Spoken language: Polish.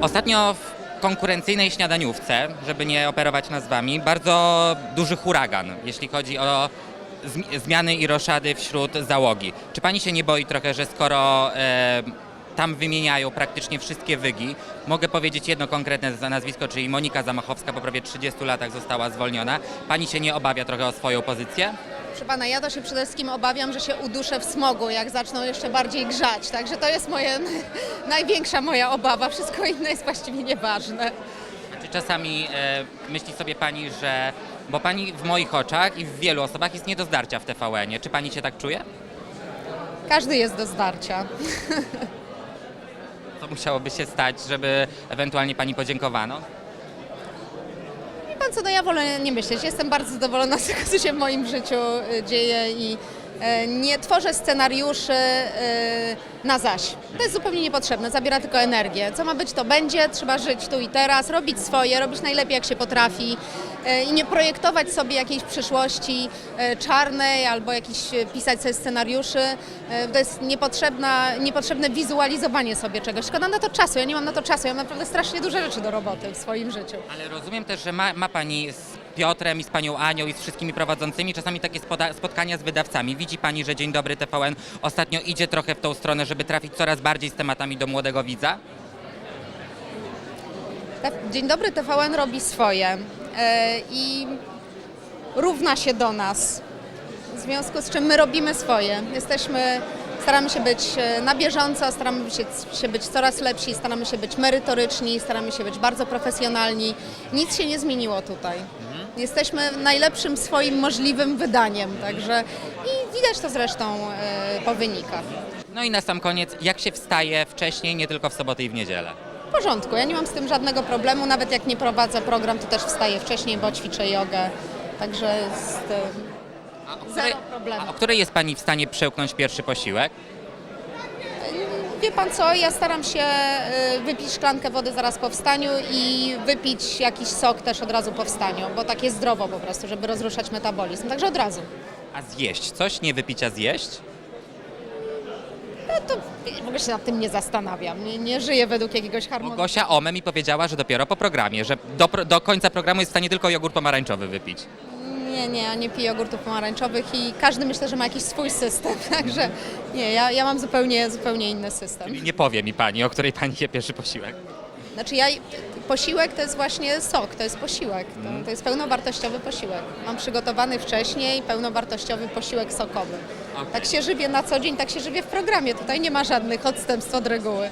Ostatnio w konkurencyjnej śniadaniówce, żeby nie operować nazwami, bardzo duży huragan, jeśli chodzi o zmi- zmiany i roszady wśród załogi. Czy pani się nie boi trochę, że skoro e, tam wymieniają praktycznie wszystkie wygi, mogę powiedzieć jedno konkretne nazwisko, czyli Monika Zamachowska po prawie 30 latach została zwolniona. Pani się nie obawia trochę o swoją pozycję? Proszę pana, ja to się przede wszystkim obawiam, że się uduszę w smogu, jak zaczną jeszcze bardziej grzać. Także to jest moje, największa moja obawa. Wszystko inne jest właściwie nieważne. Czy czasami e, myśli sobie pani, że. Bo pani w moich oczach i w wielu osobach jest nie do zdarcia w TVN-ie. Czy pani się tak czuje? Każdy jest do zdarcia. Co musiałoby się stać, żeby ewentualnie pani podziękowano? Co, no ja wolę nie myśleć. Jestem bardzo zadowolona z tego, co się w moim życiu y, dzieje i nie tworzę scenariuszy y, na zaś. To jest zupełnie niepotrzebne, zabiera tylko energię. Co ma być, to będzie, trzeba żyć tu i teraz, robić swoje, robić najlepiej jak się potrafi e, i nie projektować sobie jakiejś przyszłości e, czarnej albo jakiś e, pisać sobie scenariuszy. E, To jest niepotrzebna, niepotrzebne wizualizowanie sobie czegoś. Szkoda na to czasu, ja nie mam na to czasu, ja mam naprawdę strasznie duże rzeczy do roboty w swoim życiu. Ale rozumiem też, że ma, ma pani Piotrem i z panią Anią i z wszystkimi prowadzącymi czasami takie spotkania z wydawcami. Widzi pani, że Dzień Dobry TVN ostatnio idzie trochę w tą stronę, żeby trafić coraz bardziej z tematami do młodego widza? Dzień dobry TVN robi swoje e, i równa się do nas. W związku z czym my robimy swoje. Jesteśmy, staramy się być e, na bieżąco, staramy się być coraz lepsi, staramy się być merytoryczni, staramy się być bardzo profesjonalni. Nic się nie zmieniło tutaj. Jesteśmy najlepszym swoim możliwym wydaniem, także i widać to zresztą e, po wynikach. No i na sam koniec, jak się wstaje wcześniej, nie tylko w sobotę i w niedzielę? W porządku, ja nie mam z tym żadnego problemu. Nawet jak nie prowadzę program, to też wstaję wcześniej, bo ćwiczę jogę. Także jest e, A o zero problemu. a o której jest pani w stanie przełknąć pierwszy posiłek? Wie pan co, ja staram się e, wypić szklankę wody zaraz po wstaniu i wypić jakiś sok też od razu po wstaniu, bo tak jest zdrowo po prostu, żeby rozruszać metabolizm. Także od razu. A zjeść coś? Nie wypić, a zjeść? No to w ogóle się nad tym nie zastanawiam. Nie, nie żyję według jakiegoś Bo harmonii. Gosia Ome mi powiedziała, że dopiero po programie, że do, pro- do końca programu jest w stanie tylko jogurt pomarańczowy wypić. Nie, nie, ja nie piję jogurtów pomarańczowych i każdy myślę, że ma jakiś swój system. Także nie, ja, ja mam zupełnie, zupełnie inny system. I nie powie mi pani, o której pani je pierwszy posiłek. Znaczy ja, posiłek to jest właśnie sok, to jest posiłek, to, to jest pełnowartościowy posiłek. Mam przygotowany wcześniej pełnowartościowy posiłek sokowy. Tak się żywię na co dzień, tak się żywię w programie, tutaj nie ma żadnych odstępstw od reguły.